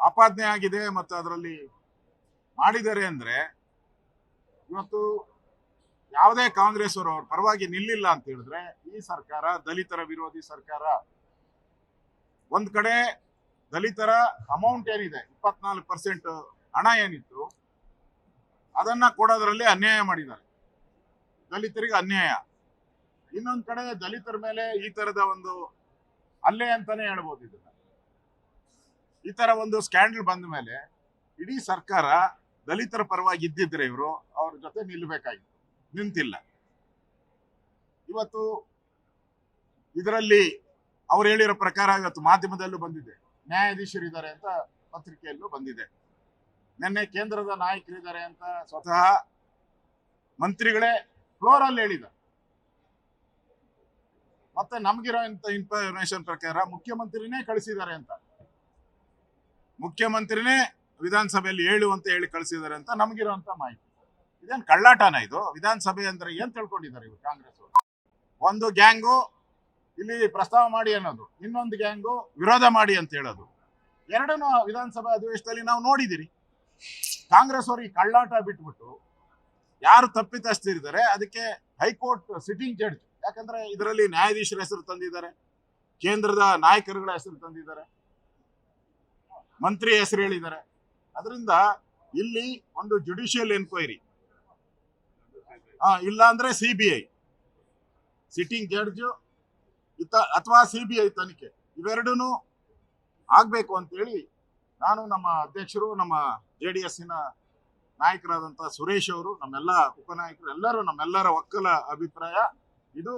ಆಪಾದನೆ ಆಗಿದೆ ಮತ್ತು ಅದರಲ್ಲಿ ಮಾಡಿದ್ದಾರೆ ಅಂದ್ರೆ ಇವತ್ತು ಯಾವುದೇ ಕಾಂಗ್ರೆಸ್ ಅವರು ಅವ್ರ ಪರವಾಗಿ ನಿಲ್ಲಿಲ್ಲ ಅಂತ ಹೇಳಿದ್ರೆ ಈ ಸರ್ಕಾರ, ದಲಿತರ ವಿರೋಧಿ ಸರ್ಕಾರ ಒಂದ್ ಕಡೆ ದಲಿತರ ಅಮೌಂಟ್ ಏನಿದೆ, ಇಪ್ಪತ್ನಾಲ್ಕು ಪರ್ಸೆಂಟ್ ಹಣ ಏನಿತ್ತು, ಅದನ್ನ ಕೊಡೋದ್ರಲ್ಲಿ ಅನ್ಯಾಯ ಮಾಡಿದ್ದಾರೆ. ದಲಿತರಿಗೆ ಅನ್ಯಾಯ. ಇನ್ನೊಂದ್ ಕಡೆ ದಲಿತರ ಮೇಲೆ ಈ ತರದ ಒಂದು ಅಲ್ಲೇ ಅಂತಾನೆ ಹೇಳ್ಬೋದು ಇದನ್ನ. ಈ ತರ ಒಂದು ಸ್ಕ್ಯಾಂಡಲ್ ಬಂದ ಮೇಲೆ ಇಡೀ ಸರ್ಕಾರ ದಲಿತರ ಪರವಾಗಿ ಇದ್ದಿದ್ರೆ ಇವರು, ಅವ್ರ ಜೊತೆ ನಿಲ್ಲಬೇಕಾಗಿತ್ತು ನಿಂತಿಲ್ಲ. ಇವತ್ತು ಇದರಲ್ಲಿ ಅವ್ರು ಹೇಳಿರೋ ಪ್ರಕಾರ ಇವತ್ತು ಮಾಧ್ಯಮದಲ್ಲೂ ಬಂದಿದೆ. ನ್ಯಾಯಾಧೀಶರಿದ್ದಾರೆ ಅಂತ ಪತ್ರಿಕೆಯಲ್ಲೂ ಬಂದಿದೆ. ನಿನ್ನೆ ಕೇಂದ್ರದ ನಾಯಕರಿದ್ದಾರೆ ಅಂತ ಸ್ವತಃ ಮಂತ್ರಿಗಳೇ ಫ್ಲೋರ್ ಅಲ್ಲಿ ಹೇಳಿದ್ದಾರೆ. ಮತ್ತೆ ನಮಗಿರೋ ಇಂಥ ಇನ್ಫಾರ್ಮೇಶನ್ ಪ್ರಕಾರ ಮುಖ್ಯಮಂತ್ರಿನೇ ಕಳಿಸಿದ್ದಾರೆ ಅಂತ. ಮುಖ್ಯಮಂತ್ರಿನೇ ವಿಧಾನಸಭೆಯಲ್ಲಿ ಹೇಳು ಅಂತ ಹೇಳಿ ಕಳಿಸಿದ್ದಾರೆ ಅಂತ ನಮಗಿರುವಂತ ಮಾಹಿತಿ. ಇದೇನು ಕಳ್ಳಾಟನ ಇದು? ವಿಧಾನಸಭೆ ಅಂದ್ರೆ ಏನ್ ತಿಳ್ಕೊಂಡಿದ್ದಾರೆ ಇವರು ಕಾಂಗ್ರೆಸ್ ಅವರು? ಒಂದು ಗ್ಯಾಂಗು ಇಲ್ಲಿ ಪ್ರಸ್ತಾವ ಮಾಡಿ ಅನ್ನೋದು, ಇನ್ನೊಂದು ಗ್ಯಾಂಗು ವಿರೋಧ ಮಾಡಿ ಅಂತ ಹೇಳೋದು. ಎರಡನ್ನೂ ವಿಧಾನಸಭಾ ಅಧಿವೇಶನದಲ್ಲಿ ನಾವು ನೋಡಿದಿರಿ. ಕಾಂಗ್ರೆಸ್ ಅವರು ಈ ಕಳ್ಳಾಟ ಬಿಟ್ಬಿಟ್ಟು ಯಾರು ತಪ್ಪಿತಸ್ತಿದ್ದಾರೆ ಅದಕ್ಕೆ ಹೈಕೋರ್ಟ್ ಸಿಟ್ಟಿಂಗ್ ಜಡ್ಜ್. ಯಾಕಂದ್ರೆ ಇದರಲ್ಲಿ ನ್ಯಾಯಾಧೀಶರ ಹೆಸರು ತಂದಿದ್ದಾರೆ, ಕೇಂದ್ರದ ನಾಯಕರುಗಳ ಹೆಸರು ತಂದಿದ್ದಾರೆ. ಮಂತ್ರಿ ಹೆಸರು ಹೇಳಿದ್ದಾರೆ. ಅದರಿಂದ ಇಲ್ಲಿ ಒಂದು ಜುಡಿಷಿಯಲ್ ಎನ್ಕ್ವೈರಿ ಇಲ್ಲ ಅಂದ್ರೆ C B I sitting judge ಇತ, ಅಥವಾ ಸಿ ಬಿ ಐ ತನಿಖೆ. ಇವೆರಡೂ ಆಗ್ಬೇಕು ಅಂತೇಳಿ ನಾನು ನಮ್ಮ ಅಧ್ಯಕ್ಷರು, ನಮ್ಮ ಜೆ ಡಿ ಎಸ್ಸಿನ ನಾಯಕರಾದಂಥ ಸುರೇಶ್ ಅವರು, ನಮ್ಮೆಲ್ಲ ಉಪನಾಯಕರು ಎಲ್ಲರೂ ನಮ್ಮೆಲ್ಲರ ಒಕ್ಕಲ ಅಭಿಪ್ರಾಯ ಇದು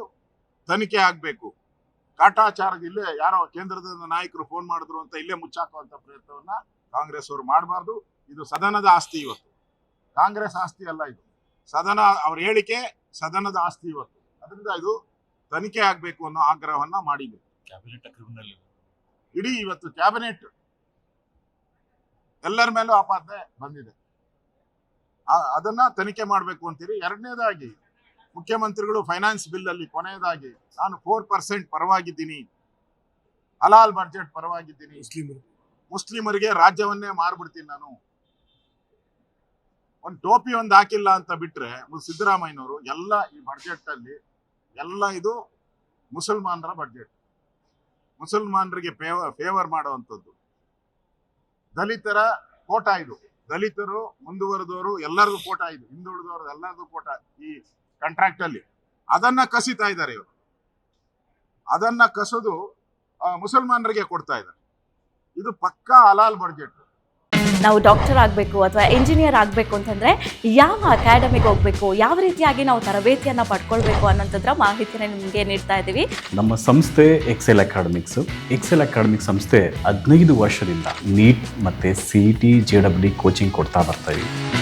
ತನಿಖೆ ಆಗಬೇಕು. ಕಾಟಾಚಾರದ ಇಲ್ಲೇ ಯಾರೋ ಕೇಂದ್ರದ ನಾಯಕರು ಫೋನ್ ಮಾಡಿದ್ರು ಅಂತ ಇಲ್ಲೇ ಮುಚ್ಚಾಕುವಂತ ಪ್ರಯತ್ನವನ್ನ ಕಾಂಗ್ರೆಸ್ ಅವರು ಮಾಡಬಾರ್ದು. ಇದು ಸದನದ ಆಸ್ತಿ ಇವತ್ತು. ಕಾಂಗ್ರೆಸ್ ಆಸ್ತಿ ಅಲ್ಲ ಇದು. ಸದನ ಅವ್ರ ಹೇಳಿಕೆ ಸದನದ ಆಸ್ತಿ ಇವತ್ತು. ಅದರಿಂದ ಇದು ತನಿಖೆ ಆಗಬೇಕು ಅನ್ನೋ ಆಗ್ರಹವನ್ನ ಮಾಡಿದೆ. ಇಡೀ ಇವತ್ತು ಕ್ಯಾಬಿನೆಟ್ ಎಲ್ಲರ ಮೇಲೂ ಆಪಾದನೆ ಬಂದಿದೆ. ಅದನ್ನ ತನಿಖೆ ಮಾಡಬೇಕು ಅಂತೀರಿ. ಎರಡನೇದಾಗಿ ಮುಖ್ಯಮಂತ್ರಿಗಳು ಫೈನಾನ್ಸ್ ಬಿಲ್ ಅಲ್ಲಿ ಕೊನೆಯದಾಗಿ ನಾನು ಫೋರ್ ಪರ್ಸೆಂಟ್ ಪರವಾಗಿದ್ದೀನಿ. ಹಲಾಲ್ ಬಜೆಟ್ ಪರವಾಗಿದ್ದೀನಿ. ಮುಸ್ಲಿಮರು. ಮುಸ್ಲಿಮರಿಗೆ ರಾಜ್ಯವನ್ನೇ ಮಾರ್ಬಿಡ್ತೀನಿ ನಾನು. ಒಂದು ಟೋಪಿ ಒಂದು ಹಾಕಿಲ್ಲ ಅಂತ ಬಿಟ್ರೆ ಸಿದ್ದರಾಮಯ್ಯನವರು ಎಲ್ಲ ಈ ಬಜೆಟ್ ಅಲ್ಲಿ ಎಲ್ಲ ಇದು ಮುಸಲ್ಮಾನರ ಬಡ್ಜೆಟ್ ಮುಸಲ್ಮಾನರಿಗೆ ಫೇವರ್ ಮಾಡುವಂಥದ್ದು. ದಲಿತರ ಕೋಟ ಇದು. ದಲಿತರು ಮುಂದುವರೆದವರು ಎಲ್ಲರಿಗೂ ಕೋಟ ಇದು. ಹಿಂದುಳಿದವರು ಎಲ್ಲರದು ಕೋಟ ಈ ಕಾಂಟ್ರಾಕ್ಟ್ ಅಲ್ಲಿ ಅದನ್ನ ಕಸಿತಾ ಇದ್ದಾರೆ ಇವರು. ಅದನ್ನ ಕಸದು ಮುಸಲ್ಮಾನರಿಗೆ ಕೊಡ್ತಾ ಇದ್ದಾರೆ. ಇದು ಪಕ್ಕಾ ಹಲಾಲ್ ಬಡ್ಜೆಟ್ ನಾವು ಡಾಕ್ಟರ್ ಆಗಬೇಕು ಅಥವಾ ಇಂಜಿನಿಯರ್ ಆಗಬೇಕು ಅಂತಂದರೆ ಯಾವ ಅಕಾಡೆಮಿಗೆ ಹೋಗಬೇಕು ಯಾವ ರೀತಿಯಾಗಿ ನಾವು ತರಬೇತಿಯನ್ನು ಪಡ್ಕೊಳ್ಬೇಕು ಅನ್ನೋಂಥದ್ರ ಮಾಹಿತಿನ ನಿಮಗೆ ನೀಡ್ತಾ ಇದ್ದೀವಿ. ನಮ್ಮ ಸಂಸ್ಥೆ ಎಕ್ಸೆಲ್ ಅಕಾಡೆಮಿಕ್ಸ್ ಎಕ್ಸೆಲ್ ಅಕಾಡೆಮಿಕ್ ಸಂಸ್ಥೆ ಹದಿನೈದು ವರ್ಷದಿಂದ ನೀಟ್ ಮತ್ತು C E T J W coaching ಕೊಡ್ತಾ ಬರ್ತಾ ಇದ್ದೀವಿ